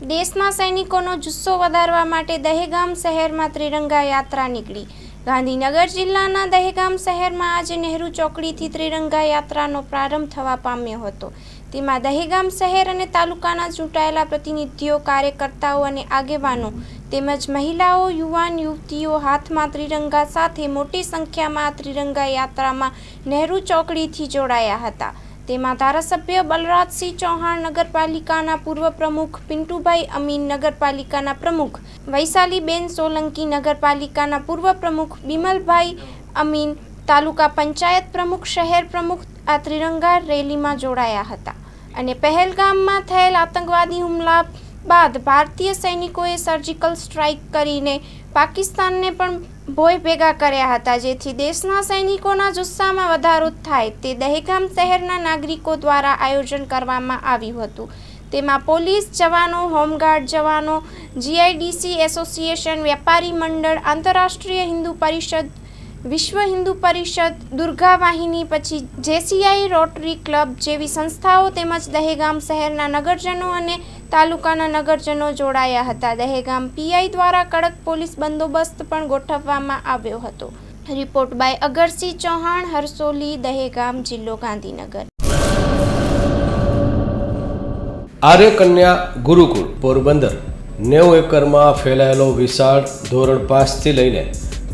દેશના સૈનિકોનો જુસ્સો વધારવા માટે દહેગામ શહેરમાં ત્રિરંગા યાત્રા નીકળી. ગાંધીનગર જિલ્લાના દહેગામ શહેરમાં આજે નહેરુ ચોકડીથી ત્રિરંગા યાત્રાનો પ્રારંભ થવા પામ્યો હતો. તેમાં દહેગામ શહેર અને તાલુકાના ચૂંટાયેલા પ્રતિનિધિઓ, કાર્યકર્તાઓ અને આગેવાનો તેમજ મહિલાઓ, યુવાન, યુવતીઓ હાથમાં ત્રિરંગા સાથે મોટી સંખ્યામાં ત્રિરંગા યાત્રામાં નહેરુ ચોકડીથી જોડાયા હતા. તેમાં ધારાસભ્ય બલરાજસિંહ ચૌહાણ નગરપાલિકાના પૂર્વ પ્રમુખ, પિન્ટુભાઈ અમીન નગરપાલિકાના પ્રમુખ, વૈશાલીબેન સોલંકી નગરપાલિકાના પૂર્વ પ્રમુખ, બિમલભાઈ અમીન તાલુકા પંચાયત પ્રમુખ, શહેર પ્રમુખ આ ત્રિરંગા રેલીમાં જોડાયા હતા. અને પહેલગામમાં થયેલ આતંકવાદી હુમલા બાદ ભારતીય સૈનિકોએ સર્જિકલ સ્ટ્રાઇક કરીને પાકિસ્તાનને પણ ભોય ભેગા કર્યા હતા. જેથી દેશના સૈનિકોના જુસ્સામાં વધારો થાય તે દહેગામ શહેરના નાગરિકો દ્વારા આયોજન કરવામાં આવ્યું હતું. તેમાં પોલીસ જવાનો, હોમગાર્ડ જવાનો જીઆઈડીસી એસોસિએશન વેપારી મંડળ, આંતરરાષ્ટ્રીય હિન્દુ પરિષદ વિશ્વ હિન્દુ પરિષદ દુર્ગા વાહિની પછી જેસીઆઈ રોટરી ક્લબ જેવી સંસ્થાઓ તેમજ દહેગામ શહેરના નગરજનો અને તાલુકાના નગરજનો જોડાયા હતા. દહેગામ પીઆઈ દ્વારા કડક પોલીસ બંદોબસ્ત પણ ગોઠવવામાં આવ્યો હતો. રિપોર્ટ બાય અગરસિંહ ચૌહાણ, હરસોલી, દહેગામ, જિલ્લો ગાંધીનગર. આર્યકન્યા ગુરુકુળ પોરબંદર, નેવું એકરમાં ફેલાયેલો વિશાળ ધોરણ પાંચથી લઈને